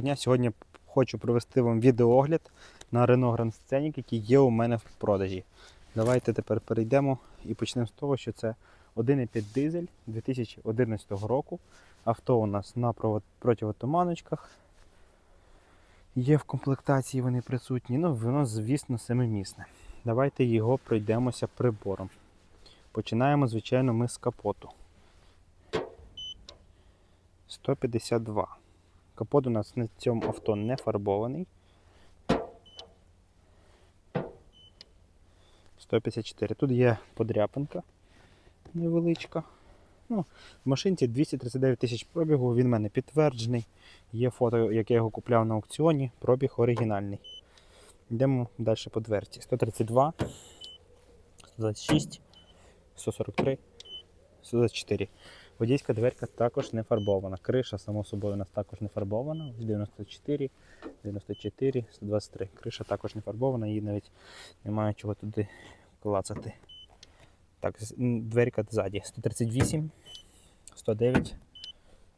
Дня сьогодні хочу провести вам відеоогляд на Renault Grand Scenic, який є у мене в продажі. Давайте тепер перейдемо і почнемо з того, що це 1,5 дизель 2011 року. Авто у нас на противотуманочках. Є в комплектації вони присутні. Ну, воно, звісно, семимісне. Давайте його пройдемося прибором. Починаємо, звичайно, ми з капоту. 152. Капот у нас на цьому авто не фарбований. 154. Тут є подряпинка невеличка. Ну, в машинці 239 тисяч пробігу, він в мене підтверджений. Є фото, як я його купляв на аукціоні, пробіг оригінальний. Йдемо далі по дверці. 132, 126, 143, 124. Водійська дверка також не фарбована. Криша, само собою, у нас також не фарбована. 94, 94, 123. Криша також не фарбована, її навіть немає чого туди клацати. Так, дверка ззаді. 138, 109,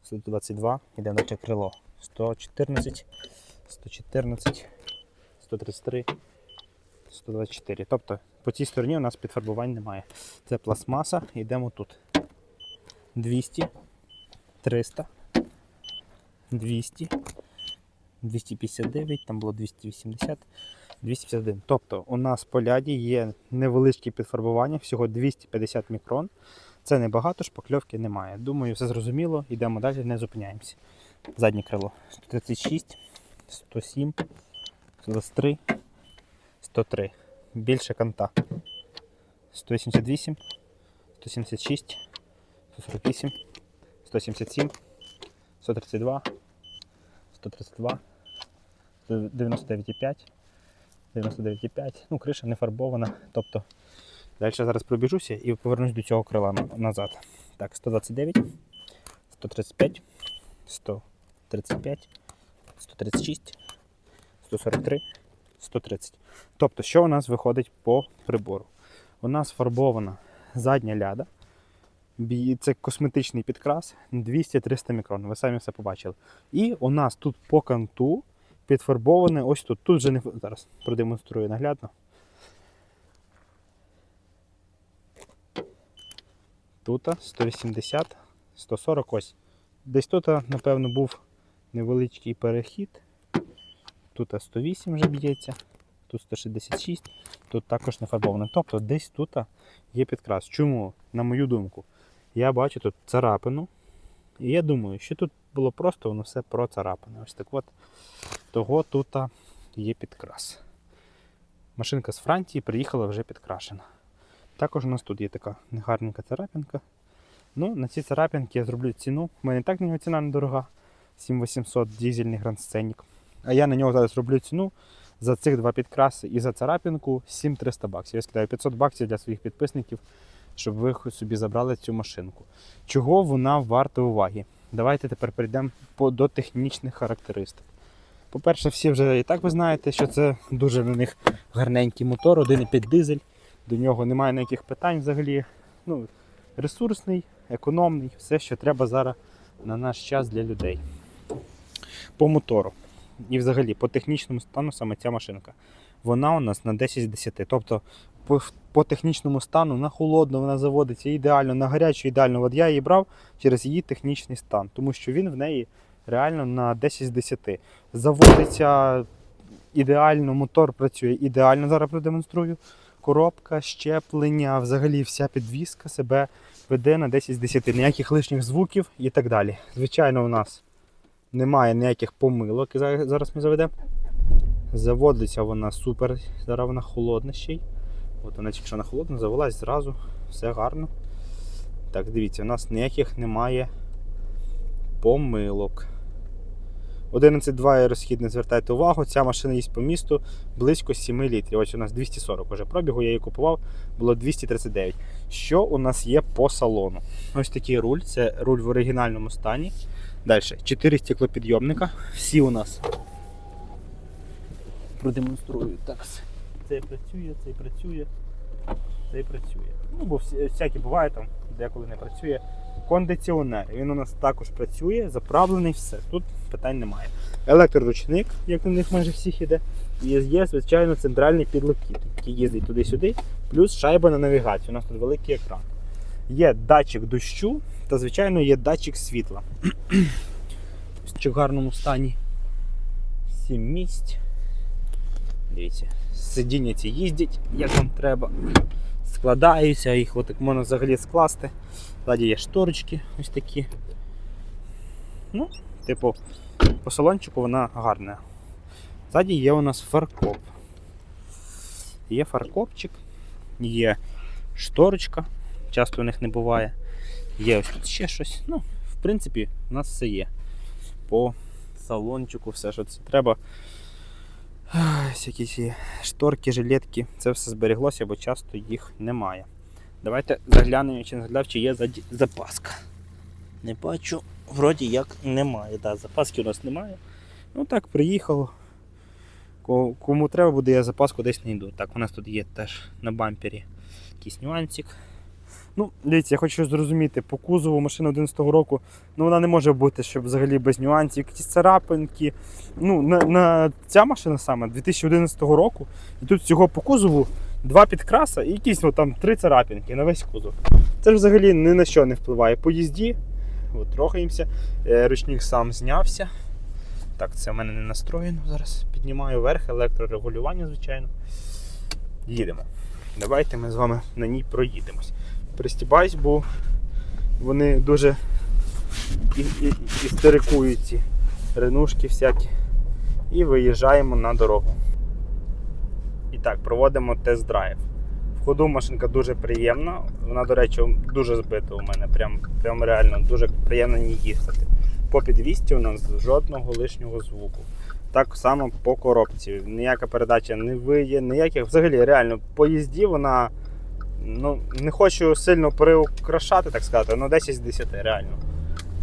122. Йдемо далі крило. 114, 114, 133, 124. Тобто по цій стороні у нас підфарбувань немає. Це пластмаса, йдемо тут. 200, 300, 200, 259, там було 280, 251. Тобто у нас по ляді є невеличкі підфарбування, всього 250 мікрон. Це небагато, шпакльовки немає. Думаю, все зрозуміло. Йдемо далі, не зупиняємося. Заднє крило 136, 107, 123, 103. Більше канта. 188, 176. 148, 177, 132, 132, 99,5, 99,5. Ну, криша не фарбована. Тобто далі зараз пробіжуся і повернусь до цього крила назад. Так, 129, 135, 135, 136, 143, 130. Тобто, що у нас виходить по прибору? У нас фарбована задня ляда. Це косметичний підкрас 200-300 мікрон. Ви самі все побачили. І у нас тут по канту підфарбоване ось тут. Тут вже не зараз продемонструю наглядно. Тут 180, 140 ось. Десь тут, напевно, був невеличкий перехід. Тут 108 вже б'ється, тут 166, тут також не фарбовано. Тобто десь тут є підкрас. Чому? На мою думку, я бачу тут царапину. І я думаю, що тут було просто воно все процарапане. Ось так от. Того тут є підкрас. Машинка з Франції приїхала вже підкрашена. Також у нас тут є така негарненька царапинка. Ну, на ці царапинки я зроблю ціну. У мене і так на нього ціна недорога. 7800 дізельний Scenic. А я на нього зараз роблю ціну за цих два підкраси і за царапинку 7300 баксів. Я скидаю 500 баксів для своїх підписників, щоб ви собі забрали цю машинку. Чого вона варта уваги? Давайте тепер перейдемо до технічних характеристик. По-перше, всі вже і так ви знаєте, що це дуже на них гарненький мотор, 1,5 дизель. До нього немає ніяких питань взагалі. Ну, ресурсний, економний, все, що треба зараз на наш час для людей. По мотору і взагалі по технічному стану саме ця машинка. Вона у нас на 10 з 10. Тобто по, по технічному стану на холодно вона заводиться ідеально, на гарячу ідеально. От я її брав через її технічний стан, тому що він в неї реально на 10 з 10. Заводиться ідеально, мотор працює ідеально. Зараз продемонструю. Коробка, щеплення, взагалі вся підвізка себе веде на 10 з 10. Ніяких лишніх звуків і так далі. Звичайно, у нас немає ніяких помилок. Зараз ми заведемо. Заводиться вона супер. Зараз вона холодна ще й. От вона тільки що на холодну завелась зразу, все гарно. Так, дивіться, у нас ніяких немає помилок. 11.2 є розхід, не звертайте увагу. Ця машина їсть по місту близько 7 літрів. Ось у нас 240 вже пробігу, я її купував, було 239. Що у нас є по салону? Ось такий руль, це руль в оригінальному стані. Далі, 4 стеклопідйомника. Всі у нас продемонструю. Так, цей працює, цей працює. цей працює. Ну, бо всякі буває там, деколи не працює. Кондиціонер. Він у нас також працює, заправлений, все. Тут питань немає. Електроручник, як на них майже всіх іде. І є, звичайно, центральний підлокіт, який їздить туди-сюди, плюс шайба на навігацію. У нас тут великий екран. Є датчик дощу та, звичайно, є датчик світла. В гарному стані. Сім місць. Дивіться, сидіння ці їздять, як вам треба. Складаються, їх отак можна взагалі скласти. Ззаді є шторочки ось такі. Ну, типу, по салончику вона гарна. Ззаді є у нас фаркоп. Є фаркопчик, є шторочка, часто у них не буває. Є ось тут ще щось. Ну, в принципі, у нас все є. По салончику, все, що це треба. Всякі ці шторки, жилетки, це все збереглося, бо часто їх немає. Давайте заглянемо, чи не загляв, чи є запаска. Не бачу, вроді як немає. Да, запаски у нас немає. Ну так, приїхало. Кому треба буде, я запаску десь знайду. Так, у нас тут є теж на бампері якийсь нюансик. Ну, дивіться, я хочу зрозуміти, по кузову машина 11-го року, ну вона не може бути, щоб взагалі без нюансів, якісь царапинки. Ну, на, на ця машина саме 2011 року, і тут всього по кузову два підкраса і якісь ну, там три царапинки на весь кузов. Це ж взагалі ні на що не впливає. По їзді, от, рухаємося, е, ручник сам знявся. Так, це в мене не настроєно. Зараз піднімаю вверх, електрорегулювання, звичайно. Їдемо. Давайте ми з вами на ній проїдемось. Пристібаюсь, бо вони дуже істерикують ці ренушки всякі. І виїжджаємо на дорогу. І так, проводимо тест-драйв. В ходу машинка дуже приємна. Вона, до речі, дуже збита у мене. Прям, прям реально дуже приємно ній їздити. По підвісті у нас жодного лишнього звуку. Так само по коробці. Ніяка передача не виє, ніяких. Взагалі, реально, по їзді вона. Ну, не хочу сильно приукрашати, так сказати, але 10 з 10, реально.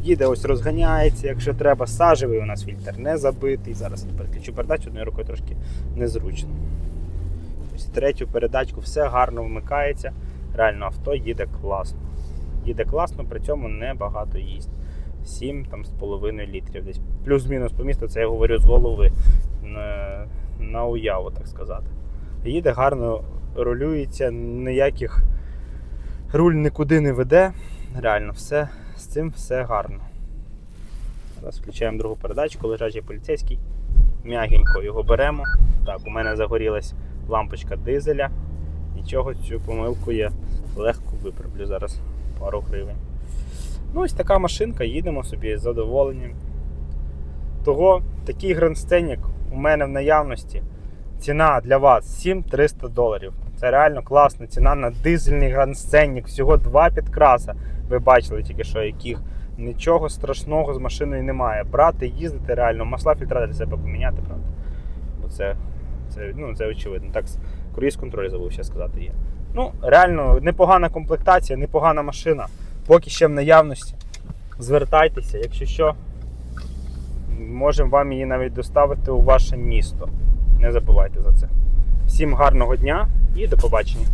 Їде, ось розганяється, якщо треба, сажевий у нас фільтр не забитий. Зараз я переключу передачу, одною рукою трошки незручно. Ось третю передачку все гарно вмикається. Реально авто їде класно. Їде класно, при цьому небагато їсть. 7 там, з половиною літрів десь. Плюс-мінус по місту, це я говорю з голови на, на уяву, так сказати. Їде гарно, рулюється, ніяких руль нікуди не веде. Реально, все з цим все гарно. Зараз включаємо другу передачку, лежачий поліцейський. М'ягенько його беремо. Так, у мене загорілась лампочка дизеля. Нічого, цю помилку я легко виправлю зараз пару гривень. Ну, ось така машинка, їдемо собі з задоволенням. Того такий грандстенік у мене в наявності. Ціна для вас 7300 доларів. Це реально класна ціна на дизельний грандсценник. Всього два підкраса. Ви бачили тільки що, яких нічого страшного з машиною немає. Брати, їздити реально, масла фільтра для себе поміняти, правда. Бо це, це, ну, це очевидно. Так, круїз контроль забув ще сказати є. Ну, реально, непогана комплектація, непогана машина. Поки ще в наявності. Звертайтеся, якщо що, можемо вам її навіть доставити у ваше місто. Не забувайте за це. Всім гарного дня і до побачення.